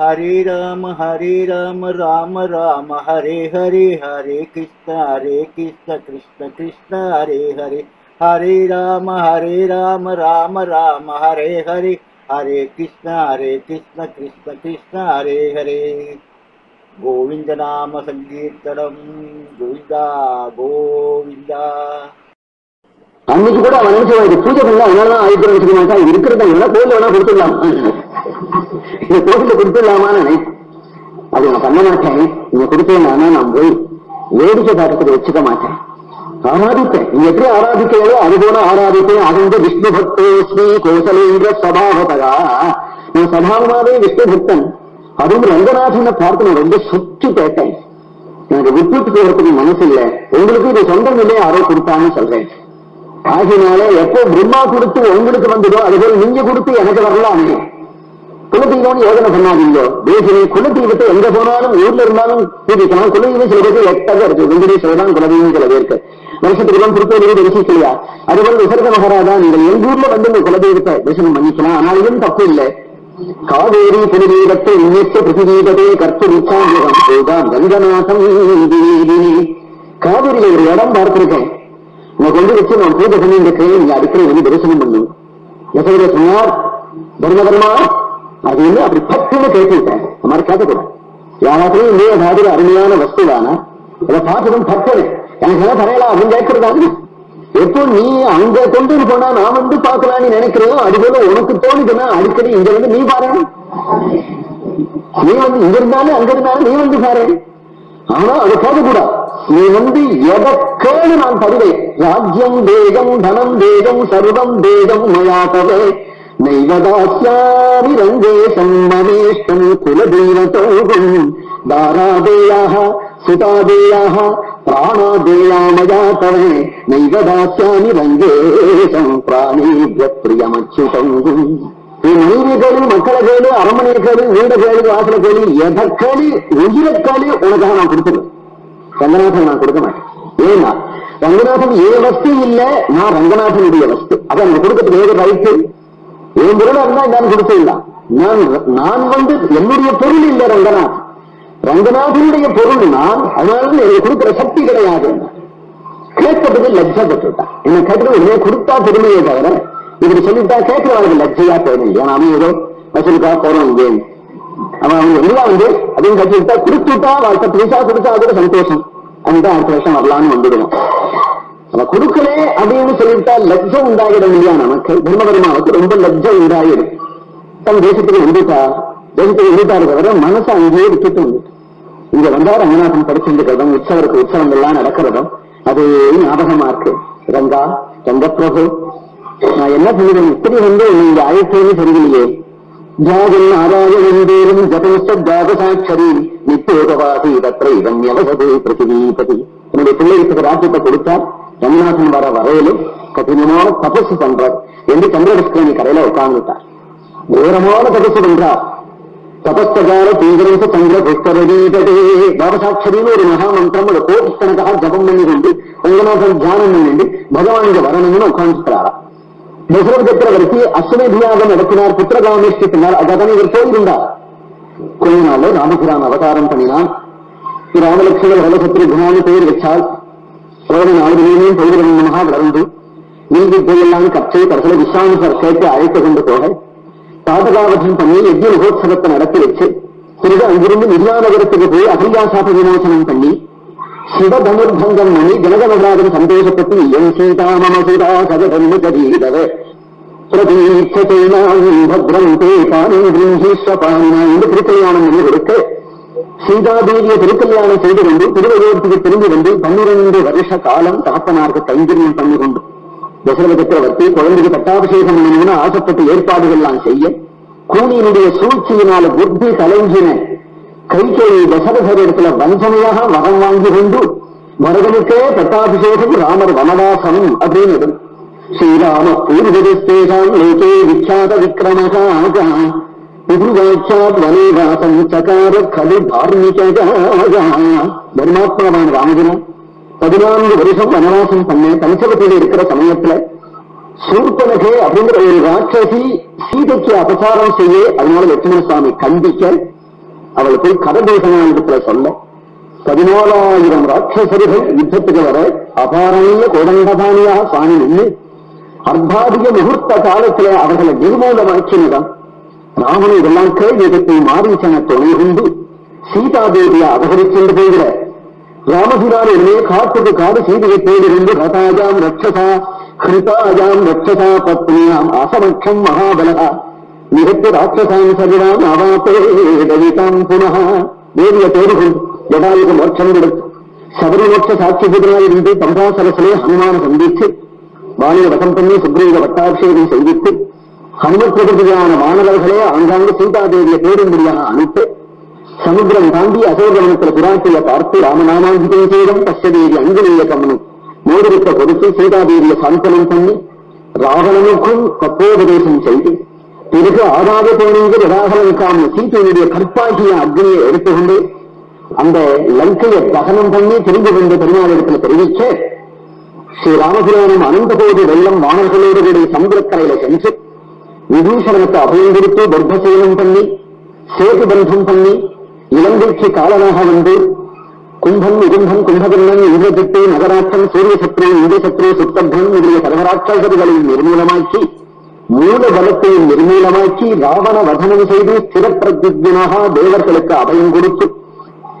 हरे राम हरे राम राम राम हरे हरे हरे कृष्ण हरे कृष्ण कृष्ण कृष्ण हरे हरे। हरे राम हरे राम राम राम हरे हरे। हरे कृष्ण हरे कृष्ण कृष्ण कृष्ण हरे हरे। गोविन्दनामसङ्कीर्तनं गोविन्द गोविन्द அன்னைக்கு கூட அவன் நினைச்சு இது பூஜை பண்ணல அதனாலதான் ஆயிரத்தி வச்சுக்க மாட்டா இருக்கிறத என்ன? கோயில் வேணா கொடுத்துடலாம். இந்த கோயில கொடுத்துடலாமான்னு நினைப்பேன் அது நான் பண்ண மாட்டேன். நீங்க கொடுத்தேன்னா நான்? போய் வேடிக்கை பார்க்கறதுக்கு வச்சுக்க மாட்டேன். ஆராதிப்பேன். நீ எப்படி ஆராதிக்கையோ அது போல ஆராதிப்பேன். அகந்த விஷ்ணு பக்தோ ஸ்ரீ கோசலேந்திர சபாவதா நான் சபாவமாவே விஷ்ணு பக்தன். அதுவும் ரங்கநாதனை பார்த்து நான் ரொம்ப சுற்றி கேட்டேன். எனக்கு விட்டுட்டு போகிறதுக்கு மனசு இல்லை உங்களுக்கு இது சொந்தம் இல்லையே யாரோ கொடுத்தான்னு சொல்றேன். ஆகினாலே எப்போ பிரம்மா கொடுத்து உங்களுக்கு வந்ததோ அதுபோல் நீங்க கொடுத்து எனக்கு வரலாமே. குலதெய்வம்னு யோகனை பண்ணாதீங்க. தேசிய குலதெய்வத்தை எங்க போனாலும் ஊர்ல இருந்தாலும் பூஜிக்கலாம் குலதெய்வம் சில பேருக்கு எட்டாக இருக்கு. வெங்கடேஸ்வரர் தான் குலதெய்வம் சில பேருக்கு. வருஷத்துக்கு தான் திருப்பதி தரிசிக்கலையா அதுபோல் விசர்க மகாராஜா நீங்கள் எங்க ஊர்ல வந்து உங்க குலதெய்வத்தை தரிசனம் பண்ணிக்கலாம். ஆனாலும் தப்பு இல்லை. காவேரி புனிதீரத்தை நினைத்த பிரதிதீபத்தை கற்பு உச்சாந்திரம் போதான் ரங்கநாதம் காவிரியில ஒரு இடம் பார்த்திருக்கேன். உனக்கு கொண்டு வச்சு நான் பூஜை பண்ணி இருக்கேன் நீங்க அடிக்கடி வந்து தரிசனம் பண்ணும் யசோத சொன்னார் தர்மதர்மா அது வந்து அப்படி பட்டுன்னு கேட்டுவிட்டேன் அந்த மாதிரி கேட்கக்கூடாது. யாராவது இதே மாதிரி அருமையான வஸ்துதானா அதை பார்த்ததும் பட்டது எனக்கு என்ன தரையலாம் அப்படின்னு கேட்கறதாங்க எப்போ நீ அங்க கொண்டு போனா நான் வந்து பார்க்கலாம்னு நினைக்கிறேன் அதுபோல உனக்கு தோணுதுன்னா அடிக்கடி இங்க வந்து நீ பாரு. நீ வந்து இங்க இருந்தாலும் அங்க இருந்தாலும் நீ வந்து பாரு. ஆனா அது போகக்கூடாது நீ வந்து எதை கேளு நான் தருவேன் ராஜ்யம் வேகம் தனம் வேகம் சர்வம் வேகம் மயாதவே நைவதாஸ்யாமி ரங்கே சம்மவேஷ்டம் குலதெய்வத்தோகம். தாராதேயாக சுதாதேயாக பிராணாதேயா மயாதவே நைவதாஸ்யாமி ரங்கேசம் பிராணேபிய பிரியமச்சுதம் நீ மனைவி கேளு மக்களை கேளு அரண்மனை கேளு நீண்ட கேளு வாசல கேளு எதை கேளு உயிரை கேளு உனக்காக நான் கொடுத்துருவேன் ரங்கநாதன் நான் கொடுக்க மாட்டேன். ஏன்னா ரங்கநாதன் ஏ வஸ்து இல்ல நான் ரங்கநாதனுடைய வஸ்து. அப்ப எனக்கு கொடுக்கறதுக்கு ஏது ரைட்டு என் பொருள் இருந்தா நான் கொடுத்துடலாம் நான் நான் வந்து என்னுடைய பொருள் இல்லை ரங்கநாத் ரங்கநாதனுடைய பொருள் நான் அதனால எனக்கு கொடுக்கிற சக்தி கிடையாது. கேட்கப்பட்டது லட்சப்பட்டுட்டான் என்ன கேட்டது உடனே கொடுத்தா பெருமையே தவிர இப்படி சொல்லிட்டா கேட்கிறவனுக்கு லட்சையா போயிடும் இல்லையா அவன் ஏதோ வசூலுக்காக போறோம் இங்கே. அவன் அவன் எல்லாம் வந்து அதையும் கட்டி விட்டா கொடுத்துட்டா வாழ்க்கை புதுசா கொடுத்தா கூட சந்தோஷம். அந்த அடுத்த வருஷம் வரலாம்னு வந்துடுவோம். அவன் கொடுக்கலே அப்படின்னு சொல்லிவிட்டா லட்சம் உண்டாகிடும் இல்லையா நமக்கு தர்மபெருமாவுக்கு ரொம்ப லட்சம் உண்டாகிடும். தன் தேசத்துக்கு வந்துட்டா தேசத்துக்கு வந்துட்டாரு தவிர மனசை அங்கேயே விட்டுட்டு வந்துட்டு. இங்க வந்தா ரங்கநாதன் படிச்சிருக்கிறதும் உற்சவருக்கு உற்சவங்கள்லாம் நடக்கிறதும் அது ஞாபகமா இருக்கு. ரங்கா ரங்க பிரபு என்ன சொல்லுவேன் இப்படி வந்து உன்னை இங்க அழைத்தேன்னு தெரியலையே ஜாகன் நாராயணன் தேரும் ஜபசாட்சரி நித்தியோகவாசி தத்திர இதம் யவசது பிரதிபதி என்னுடைய பிள்ளைகளுக்கு ராஜ்யத்தை கொடுத்தா ரங்கநாதன் வர வரையிலும் கடினமான தபசு பண்றார் என்று சந்திரகிருஷ்ணனி கரையில உட்கார்ந்துட்டார் கோரமான தபசு பண்றார் தபஸ்தகார தீவிரச சந்திர புஷ்கரதீதே பாபசாட்சரின்னு ஒரு மகாமந்திரம் ஒரு கோடிக்கணக்காக ஜபம் பண்ணி கொண்டு ரங்கநாதன் தியானம் பண்ணிட்டு பகவான் இங்க வரணும்னு உட்கார்ந்துக்கிறாரா தசரத சக்கரவர்த்தி அஸ்வமேதியாக நடத்தினார் புத்திரகாமேஷ்டி பின்னால் அதான் இவர் போயிருந்தார் கொஞ்ச நாள் ராமபிரான் அவதாரம் பண்ணினான் ராமலட்சுமண வலசத்திரி குணான்னு பெயர் வச்சால் சோழன் ஆளுநரையும் பௌரவமாக வளர்ந்து நீதி போயெல்லாம் கற்றை கடைசியில் விஸ்வாமிசர் கேட்டு அழைத்து கொண்டு போக பாதகாவதம் பண்ணி யஜ்ய மகோத்சவத்தை நடத்தி வச்சு பிறகு அங்கிருந்து நிர்வாநகரத்துக்கு போய் அகல்யாசாப விமோசனம் பண்ணி சிவதனுர்பங்கம் பண்ணி ஜனகமகாதன் சந்தோஷப்பட்டு என் சீதா மம சீதா சகதன்னு கதீதவ பிரதீட்சைனாம் பத்ரம் தே பானம் கிரீஸ்வபானினா என்று திருக்கல்யாணம் பண்ணி கொடுக்க சீதாதேவிய திருக்கல்யாணம் செய்து கொண்டு திருவயோகத்துக்கு திரும்பி வந்து பன்னிரண்டு வருஷ காலம் தகப்பனாருக்கு கைங்கரியம் பண்ணி கொண்டு தசரத சக்கரவர்த்தி குழந்தைக்கு பட்டாபிஷேகம் பண்ணணும்னு ஆசைப்பட்டு ஏற்பாடுகள்லாம் செய்ய கூனியினுடைய சூழ்ச்சியினால புத்தி கலைஞ்சின கைகேயி தசரதர் வஞ்சனையாக வரம் வாங்கி கொண்டு மரகனுக்கே பட்டாபிஷேகம் ராமர் வனவாசம் அப்படின்னு இடம். ஸ்ரீராம பூர்வதேசாம் லோகே விக்யாத விக்ரமகா பிதுவாச்சாத் வனேவாசம் சகார கலு தார்மிக தர்மாத்மாவான ராமஜனம் பதினான்கு வருஷம் வனவாசம் பண்ண பஞ்சவத்தியில் இருக்கிற சமயத்துல சூர்பனகே அப்படிங்கிற ஒரு ராட்சசி சீதைக்கு அபசாரம் செய்ய அதனால லட்சுமண சுவாமி கண்டிக்க அவளை போய் கததேசனாயிரத்துல சொல்ல பதினாலாயிரம் ராட்சசர்கள் யுத்தத்துக்கு வர அபாரணிய கோடண்டபாணியா சுவாமி நின்று அர்த்தாதிக முகூர்த்த காலத்துல அவர்களை நிர்மூலமாக்கினதான் ராமன் இதெல்லாம் கேள்வி மாரீசன துணை கொண்டு சீதாதேவியை அபகரிச்சென்று போகிற ராமபிரான் உடனே காட்டுக்கு காடு சீதையை தேடிருந்து ரதாஜாம் ரட்சசா ஹிருதாஜாம் ரட்சசா பத்னியாம் அசமட்சம் மகாபலகா. நிகழ்த்து ராட்சசாம் சர்வாம் அவாத்தே தவிதாம் புனக. தேவியை தேடிகொண்டு ஜடாயுக்கு மோட்சம் கொடுத்து சபரி மோட்ச சாட்சி இருந்து பம்பாசரசிலே ஹனுமான சந்தித்து வாணிய வசம் பண்ணி சுக்ரீவ பட்டாபிஷேகம் செய்வித்து ஹனுமத் பிரகதியான மாணவர்களே ஆங்காங்கு சீதாதேவியை பேரும்படியாக அனுப்பி சமுத்திரம் தாண்டி அசோகவனத்தில் புராட்சியை பார்த்து ராமநாமாந்திகம் செய்தம் கஷ்டதேவி அஞ்சலிய கம்மனும் மோதிரத்தை கொடுத்து சீதாதேவியை சாந்தனம் பண்ணி ராவணனுக்கும் தப்போபதேசம் செய்து பிறகு ஆதாத போனீங்க விராகலனுக்கான சீதையுடைய கற்பாகிய அக்னியை எடுத்துக்கொண்டு அந்த லங்கையை தகனம் பண்ணி திரும்பி வந்த பெருமாள் இடத்துல தெரிவிக்க ശ്രീരാമഭുരാനും അനന്തകോടി വെള്ളം വാണർകളോടുകൂടി സമുദ്രക്കരയിലെ ജനിച്ചു വിഭീഷണനത്തെ അഭയം കൊടുത്തു ഗർഭശീലം തന്നി സേതുബന്ധം തന്നി ഇളമ്പിക്ക് കാലനാഹ വന്നു കുംഭം ഇരുംഭം കുംഭകർണൻ ഇന്ദ്രജിത്ത് നഗരാക്ഷൻ സൂര്യശത്രു ഇന്ദ്രശത്രു സുപ്തഭ്രൻ മുതലിയ സർവരാക്ഷസതകളെയും നിർമൂലമാക്കി മൂലബലത്തെയും നിർമൂലമാക്കി രാവണ വധനം ചെയ്ത് സ്ഥിരപ്രതിജ്ഞനാഹ ദേവർക്കൾക്ക് അഭയം കൊടുത്തു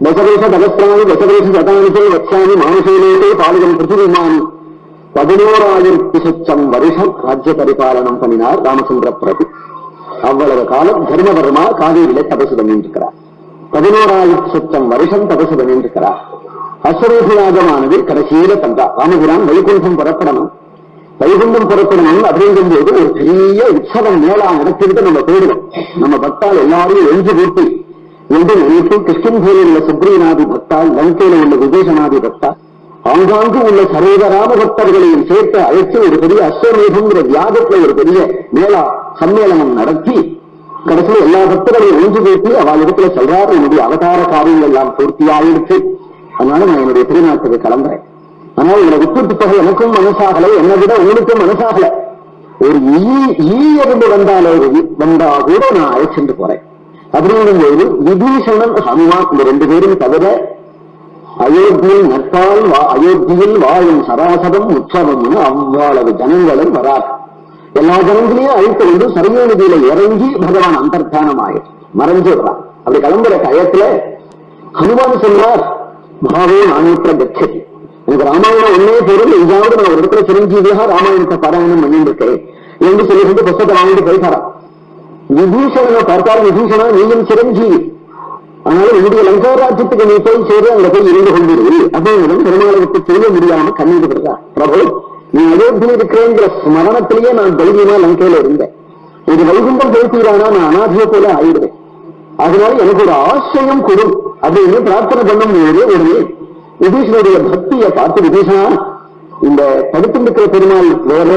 தகத்தானி தசதேச சதானிசை வச்சாமி மானுஷேனேதே பாலிதம் பிருத்திவிமான் பதினோராயிரத்தி சொச்சம் வருஷம் ராஜ்ய பரிபாலனம் பண்ணினார் ராமச்சந்திர பிரபு அவ்வளவு காலம் தர்மவர்மா காவேரியில தபசு பண்ணிட்டு பதினோராயிரத்தி சொச்சம் வருஷம் தபசு பண்ணிட்டு அஸ்வரூபராஜமானது கடைசியில தந்தா ராமபுரான் வைகுண்டம் புறப்படணும் வைகுண்டம் புறப்படணும் அப்படிங்கும்போது ஒரு பெரிய உற்சவம் மேலா நடத்திட்டு நம்ம போயிடுவோம் நம்ம பக்தால் எல்லாரும் எழுந்து கூட்டி என்று நினைத்து கிருஷ்ணன்கோயில் உள்ள சுப்ரீநாதி பக்தா லங்கையில உள்ள விபீஷணாதி பக்தா ஆங்காங்கு உள்ள சர்வராம பக்தர்களையும் சேர்த்து அழைத்து ஒரு பெரிய அஸ்வமேகம்ங்கிற வியாதத்துல ஒரு பெரிய மேலா சம்மேளனம் நடத்தி கடைசியில் எல்லா பக்தர்களையும் ஒன்று கூட்டி அவள் இடத்துல சொல்றார். என்னுடைய அவதார காரியங்கள் எல்லாம் பூர்த்தியாயிடுச்சு. அதனால நான் என்னுடைய திருநாட்டுக்கு கிளம்புறேன். ஆனால் உங்களை விட்டு தொகை எனக்கும் மனசாகலை என்னை விட உங்களுக்கும் மனசாகல. ஒரு ஈ ஈ இருந்து வந்தாலே வந்தா கூட நான் அழைச்சிட்டு போறேன். அப்படிங்கும்போது விபீஷணன் ஹனுமான் இந்த ரெண்டு பேரும் தவிர அயோத்தியில் நற்பால் வா- அயோத்தியில் வாழும் சராசரம் உற்சவம்னு அவ்வளவு ஜனங்களும் வரார். எல்லா ஜனங்களையும் அழைத்து கொண்டு சரையோ நதியில இறங்கி பகவான் அந்தர்தானம் ஆயிடுச்சு மறைஞ்சு அப்படி கிளம்புற டயத்துல ஹனுமான் சொன்னார் மகாவே நானூற்ற கச்சதி எனக்கு ராமாயணம் ஒன்னே பொருள் எங்காவது நான் ஒரு இடத்துல சிரஞ்சீவியாக ராமாயணத்தை பாராயணம் பண்ணிட்டு இருக்கேன் என்று சொல்லி புத்தகத்தை வாங்கிட்டு போயிட்டாராம். விபீஷணனை பார்த்தால் விபீஷணா நீயும் சிரஞ்சீவி. அதனால என்னுடைய லங்கா ராஜ்யத்துக்கு நீ போய் சேரு அங்க போய் இருந்து கொண்டிரு. அப்படின்னு பெருமாளுக்கு செய்ய முடியாம கண்ணீர் விடுறா பிரபு நீ அயோத்தியில் இருக்கிறேங்கிற ஸ்மரணத்திலேயே நான் தைரியமா லங்கையில இருந்தேன். இது வைகுண்டம் போயிட்டீரானா நான் அனாதிய போல ஆயிடுவேன். அதனால எனக்கு ஒரு ஆசையம் கொடு அப்படின்னு பிரார்த்தனை பண்ணும் போது உடனே விபீஷனுடைய பக்தியை பார்த்து விபீஷனா இந்த படுத்திருக்கிற பெருமாள் வேற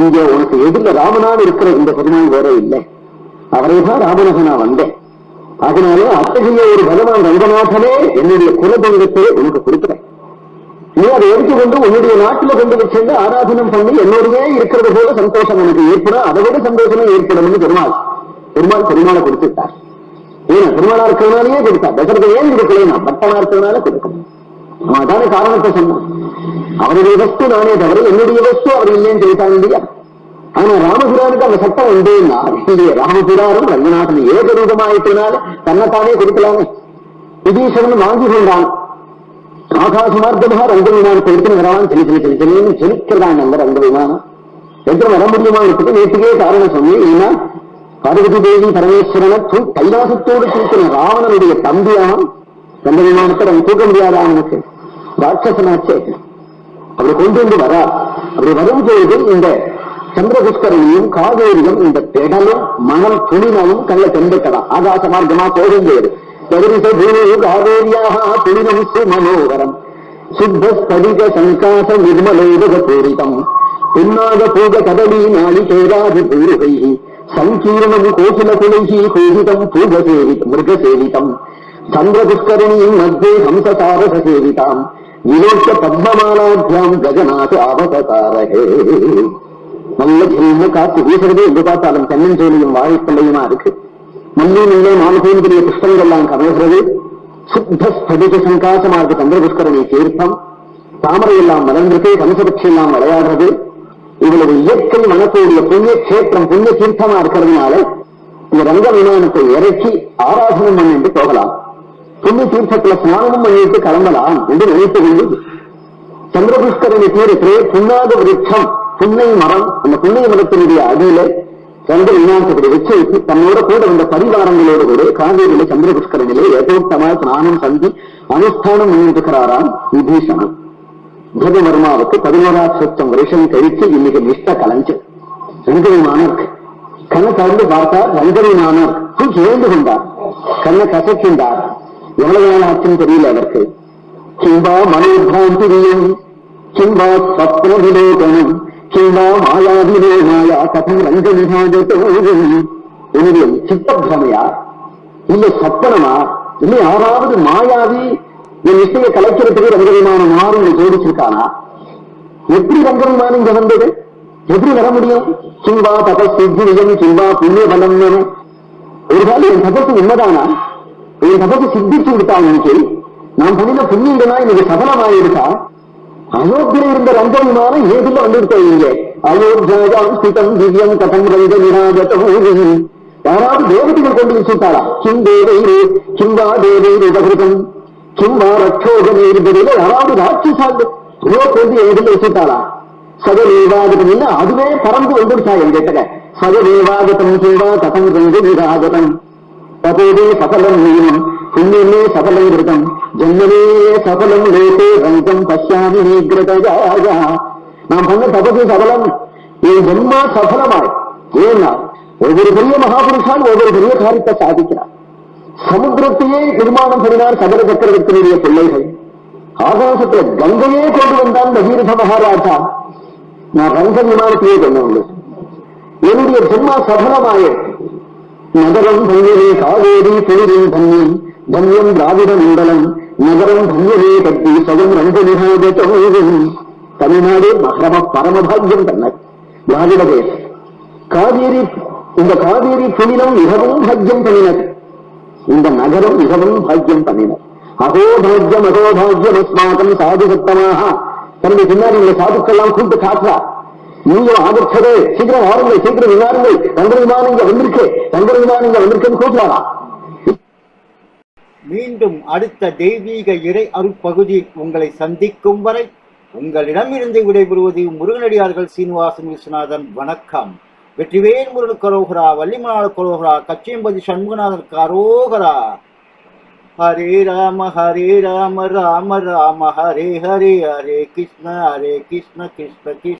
இங்க உனக்கு எதிர்ல ராமனாக இருக்கிற இந்த பெருமாள் வேற இல்லை. அவரை தான் நான் வந்தேன். அதனாலே அத்தகைய ஒரு பகவான் ரங்கநாதனே என்னுடைய குலதெய்வத்தை உனக்கு கொடுக்கிறேன். நீ அதை எடுத்துக்கொண்டு உன்னுடைய நாட்டில் கொண்டு வச்சிருந்து ஆராதனம் பண்ணி என்னோடயே இருக்கிறது போல சந்தோஷம் உனக்கு ஏற்படும் அதை விட சந்தோஷமே ஏற்படும் பெருமாள் பெருமாள் பெருமாளை கொடுத்துட்டார் ஏன் பெருமாளா இருக்கிறதுனாலயே கொடுத்தார். தசரதை ஏன் கொடுக்கல? நான் பட்டனா இருக்கிறதுனால கொடுக்கணும் அவன் தானே காரணத்தை சொன்னான். அவருடைய வஸ்து நானே தவிர என்னுடைய வஸ்து அவர் இல்லைன்னு சொல்லிட்டாங்க இல்லையா? ஆனா ராமபுரானுக்கு அந்த சட்டம் உண்டுன்னா இல்லையே? ராமபுராரும் ரங்கநாதன் ஏகரூபமாயிட்டனால தன்னைத்தானே கொடுக்கலாமே. விபீஷணன் வாங்கி கொண்டான். ஆகாச மார்க்கமாக ரங்க விமானத்தை எடுத்துன்னு வரலாம் சொல்லி சொல்லி சொல்லி சொல்லின்னு அந்த ரங்க விமானம் எடுத்து வர முடியுமானதுக்கு நேற்றுக்கே காரணம் சொன்னி ஏன்னா பார்வதி தேவி பரமேஸ்வரனை கைலாசத்தோடு தூக்கின ராவணனுடைய தம்பியாம் ரங்க விமானத்தை அவன் தூக்க முடியாத அவனுக்கு? ராட்சசனாச்சே. அப்படி கொண்டு வந்து வரா. அப்படி வரும்போது இந்த சந்திரபுஷ்கரணியும் காவேரியும் இந்த பெடலும் மனம் துணினவும் கள்ள தென்பட்டலாம் ஆகாச மார்க்கமா போகும்போது எதிரிச பூமி காவேரியாக துணினம் சுமனோகரம். சுத்த ஸ்படிக சங்காச நிர்மலோதக பூரிதம். புன்னாக பூக கதலி பூருகை. சங்கீர்ணம் கோகில குலைகி கோகிதம் பூக சேவிதம் மிருக சேவிதம் மத்தியே ஹம்சசாரச சேவிதாம். விலோக்க பத்மமாலாபியாம் கஜநாத அவதாரகே. நல்ல ஜென்ம காத்து வீசுறது எங்க பார்த்தாலும் தென்னஞ்சோலியும் வாழைப்பள்ளையுமா இருக்கு? மண்ணிலே நான்கு புஷ்பங்கள்லாம் கமழ்கிறது சுத்த ஸ்படிக சங்காசமா இருக்கு சந்திரபுஷ்கரணி தீர்த்தம். தாமரை எல்லாம் வளர்ந்திருக்கு கமசபட்சி எல்லாம் விளையாடுறது. இவளது இயற்கை மனக்கூடிய புண்ணிய கஷேத்திரம் புண்ணிய தீர்த்தமா இருக்கிறதுனால இந்த ரங்க விமானத்தை இறக்கி ஆராதனம் பண்ணிட்டு போகலாம். புண்ணிய தீர்த்தத்துல ஸ்நானமும் பண்ணிட்டு கிளம்பலாம் என்று நினைத்து கொண்டு சந்திரபுஷ்கரணி தீரத்திலே புண்ணாத விருட்சம். புன்னை மரம் அந்த புன்னை மரத்தினுடைய அடியில சந்திர விமானத்தை வச்சு தன்னோட கூட வந்த பரிவாரங்களோடு கூட காவேரியில சந்திரபுஷ்கரனிலே யதோக்தமா ஸ்நானம் சந்தி அனுஷ்டானம் முன்னிருக்கிறாராம் விபீஷணன். பிரதமர்மாவுக்கு பதினோராம் லட்சம் வருஷம் கழித்து இன்னைக்கு நிஷ்ட கலைஞ்சு ரங்க விமானம் இருக்கு கண்ணை திறந்து பார்த்தார் ரங்க தூக்கி எழுந்து கொண்டார். கண்ணை கசக்கின்றார். எவ்வளவு நாள் ஆச்சுன்னு தெரியல அவருக்கு. கிம்பா மனோபாந்திரியம் கிம்பா ஸ்வப்ன விலோகனம் கிம்பா மாயா கபி ரங்க என்னுடைய சித்தப்பிரமையா இல்ல சப்பனமா இல்லை யாராவது மாயாவி என் இசையை கலைக்கிறதுக்கு ரங்க விமானம் ஜோடிச்சிருக்கானா எப்படி ரங்க விமானம் இங்க வந்தது எப்படி வர முடியும் சிம்பா தபஸ் சிம்பா புண்ணிய பலம் ஒரு காலம் என் தபசு உண்மைதானா என் தபசு சித்திச்சு விட்டா இன்னைக்கு நான் பண்ணின புண்ணியங்களா இன்னைக்கு சபலமாயிருக்கா அயோத்தியில இருந்த ரங்க விமானம் ஏதுல வந்துருக்கோம் அயோத்தியாம் ஸ்திதம் திவ்யம் கதம் ரங்க விராஜதம் யாராவது தேவதைகள் கொண்டு வச்சுட்டாளா கிம் தேவையிலே கிம்பா தேவை உபகிருதம். கிம்பா ரட்சோகம் இருந்ததில் யாராவது ராட்சசாங்க ஐயோ கொண்டு ஏதுல வச்சுட்டாளா சதவேவாகதம் இல்ல அதுவே பறந்து வந்துருச்சா என் கேட்டக? சதவேவாகதம் கிம்பா கதம் ரங்க விராஜதம் தபோதே சபலம் நீனம் புண்ணியமே சபலம் கிருதம் ஜன்மனே சபலம் லோகே ரங்கம் பசியாமி நீகிருதஜாயா நாம் பண்ண தபசு சபலம் என் ஜென்மா சபலமாய். ஏனால் ஒவ்வொரு பெரிய மகாபுருஷால் ஒவ்வொரு பெரிய காரியத்தை சாதிக்கிறார். சமுத்திரத்தையே நிர்மாணம் பண்ணினார் சபர சக்கரவர்த்தியுடைய பிள்ளைகள். ஆகாசத்துல கங்கையே கொண்டு வந்தான் பகீரத மகாராஜா. நான் ரங்க விமானத்தையே கொண்டு வந்தேன். என்னுடைய ஜென்மா சபலமாயிருக்கு நகரம் தன்யவே காவேரி புனிரின் தன்யம் தன்யம் திராவிட மண்டலம் நகரம் தன்யவே கட்டி சகம் ரங்கநிகாதம் தமிழ்நாடு மகரம பரமபாகியம் தன்னை. திராவிட தேசம். காவேரி இந்த காவேரி புனிதம் மிகவும் பாக்கியம் பண்ணினர் இந்த நகரம் மிகவும் பாக்கியம் பண்ணினர் அகோபாகியம் அகோபாகியம் அஸ்மாக்கம் சாது சத்தமாக தன்னுடைய பின்னாடி இந்த சாதுக்கெல்லாம் கூப்பிட்டு காட்டுறா. நீயும் ஆதரிச்சதே. சீக்கிரம் வாருங்கள் சீக்கிரம் விமானங்கள். தங்க விமானம் இங்க வந்திருக்கு. தங்க விமானம் இங்க வந்திருக்குன்னு கூப்பிடலாம் மீண்டும் அடுத்த தெய்வீக இறை அருட்பகுதியில் உங்களை சந்திக்கும் வரை உங்களிடமிருந்து விடைபெறுவது முருகனடியார்கள் சீனிவாசன் விஸ்வநாதன். வணக்கம். வெற்றிவேல் முருகன் கரோகரா வள்ளிமலாள கரோகரா கச்சியம்பதி சண்முகநாதன் கரோகரா. ஹரே ராம ஹரே ராம ராம ராம ஹரே ஹரே ஹரே கிருஷ்ண ஹரே கிருஷ்ண கிருஷ்ண கிருஷ்ண.